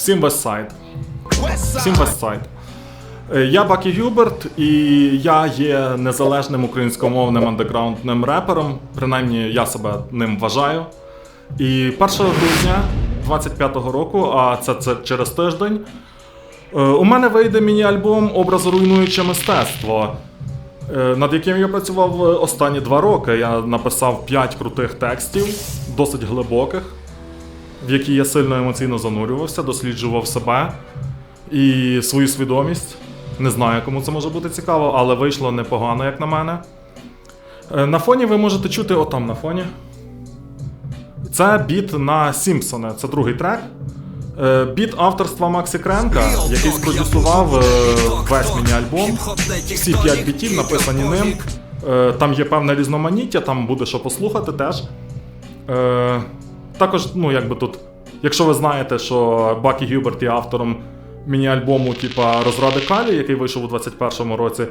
Всім Вестсайд. Всім Вестсайд. Я Бакі Гюберт, і я є незалежним українськомовним андеграундним репером. Принаймні, я себе ним вважаю. І 1 грудня 25-го року, а це, це через тиждень, е, у мене вийде міні-альбом Образоруйнуюче мистецтво, е, над яким я працював останні два роки. Я написав 5 крутих текстів, досить глибоких, в які я сильно емоційно занурювався, досліджував себе і свою свідомість. Не знаю, кому це може бути цікаво, але вийшло непогано, як на мене. Е, На фоні ви можете чути отам на фоні. Це біт на Сімпсони, це другий трек. Е, Біт авторства Максі Кренка, який спродюсував е, весь міні-альбом. Всі п'ять бітів написані ним. Там є певне різноманіття, там буде що послухати теж. Також, ну якби тут, якщо ви знаєте, що Бакі Гюберт є автором міні-альбому, типа Розради Калі, який вийшов у 21-му році,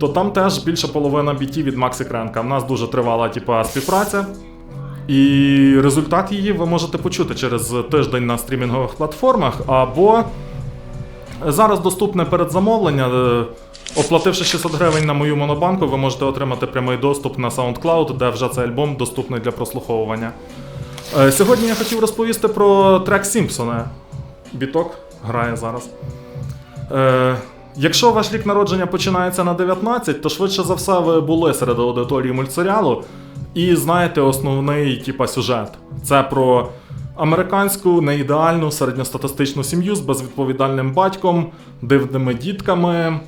то там теж більше половина бітів від Максі Кренка. У нас дуже тривала типа, співпраця. І результат її ви можете почути через тиждень на стрімінгових платформах, або зараз доступне передзамовлення. Е, Оплативши 600 гривень на мою монобанку, ви можете отримати прямий доступ на SoundCloud, де вже цей альбом доступний для прослуховування. Е, Сьогодні я хотів розповісти про трек Сімпсона. Біток грає зараз. Е, якщо ваш рік народження починається на 19, то швидше за все ви були серед аудиторії мультсеріалу і знаєте основний типа, сюжет. Це про американську неідеальну середньостатистичну сім'ю з безвідповідальним батьком, дивними дітками.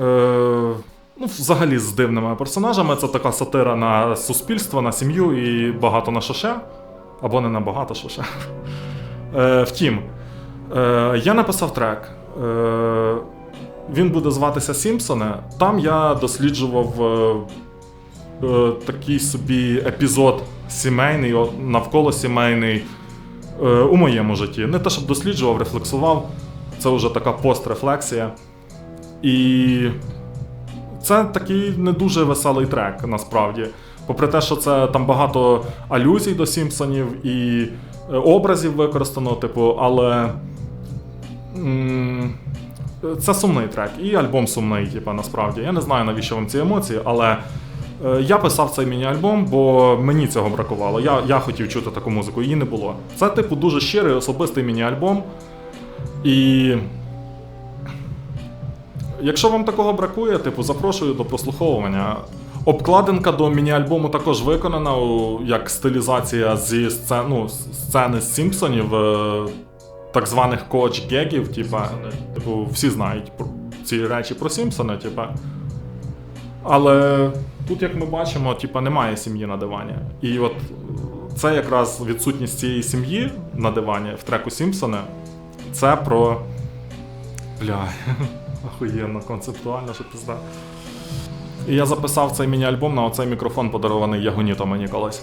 Е, ну, взагалі з дивними персонажами. Це така сатира на суспільство, на сім'ю і багато на що ще. Або не на багато що ще. Е, втім, е, я написав трек. Е, він буде зватися Сімпсони. Там я досліджував такий собі епізод сімейний, навколо сімейний у моєму житті. Не те, щоб досліджував, рефлексував. Це вже така пострефлексія. І це такий не дуже веселий трек, насправді. Попри те, що це там багато алюзій до Сімпсонів і е, образів використано, типу, але. Це сумний трек, і альбом сумний, типу, насправді. Я не знаю, навіщо вам ці емоції, але е, я писав цей міні-альбом, бо мені цього бракувало. Я, я хотів чути таку музику, її не було. Це, типу, дуже щирий, особистий міні-альбом. І Якщо вам такого бракує, типу, запрошую до прослуховування. Обкладинка до міні-альбому також виконана як стилізація зі сцен, ну, сцени з Сімпсонів, е, так званих коч-гегів, типа, типу, всі знають ці речі про Сімпсона, типа. Але тут, як ми бачимо, типа, немає сім'ї на дивані. І от це якраз відсутність цієї сім'ї на дивані в треку Сімпсона. Це про. Бля, охуєнно, концептуально, що пізда. І я записав цей міні-альбом на оцей мікрофон, подарований Ягонітом мені колись.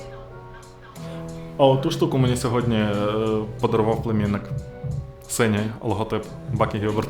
А оту штуку мені сьогодні е, подарував племінник. Синій логотип Бакі Гілберт.